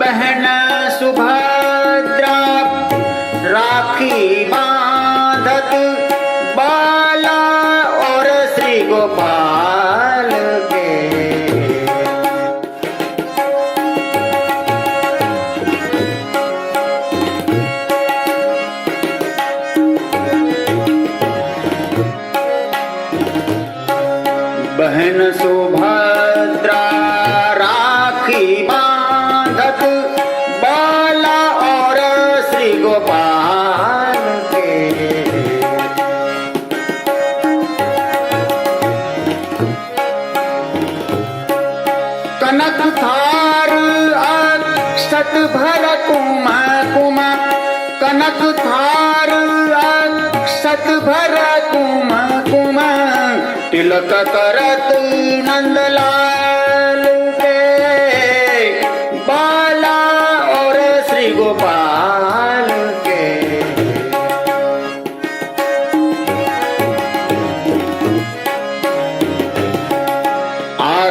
बहन सुभद्रा राखी बांधत श्री गोपाल के। बहन सुभद्रा कनक थार सत भर कुमा कुमा। कनक थार सत भर कुमा कुमा। तिलक करत नंदल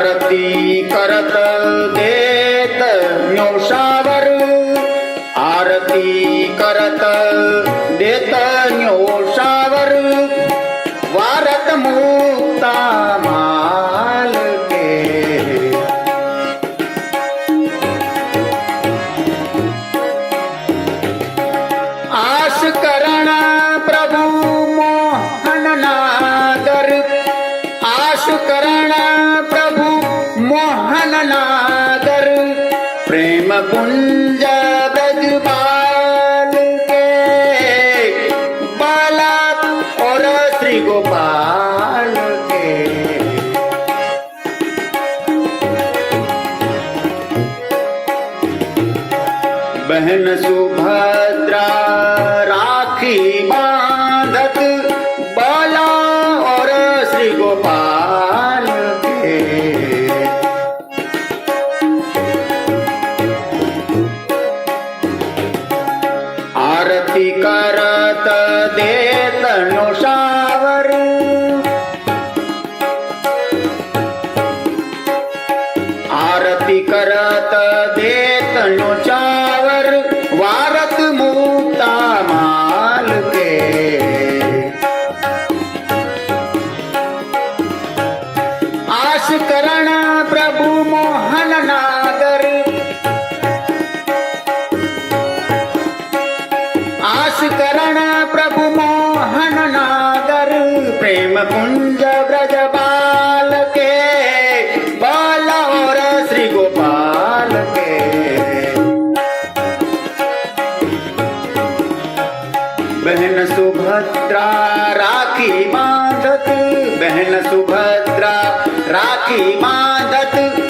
આરતી કરત દેત ન્યોષાવર આરતી કરત દેત ન્યોષાવર વારત મુક્તા માલ કે. આશ કરણ પ્રભુ મોહન નાદર આશ કરણ मोहन नागर प्रेम कुंज ब्रजबाल के बाला और श्री गोपाल के। बहन सुभद्रा राखी बांधत बाला और श्री गोपाल करत दे तनुषावर आरती करत दे तनुषा करण प्रभु मोहन नागर प्रेम कुंज ब्रज बाल के, बाल और श्री गोपाल के। बहन सुभद्रा, राखी बांधत। बहन सुभद्रा, राखी बांधत।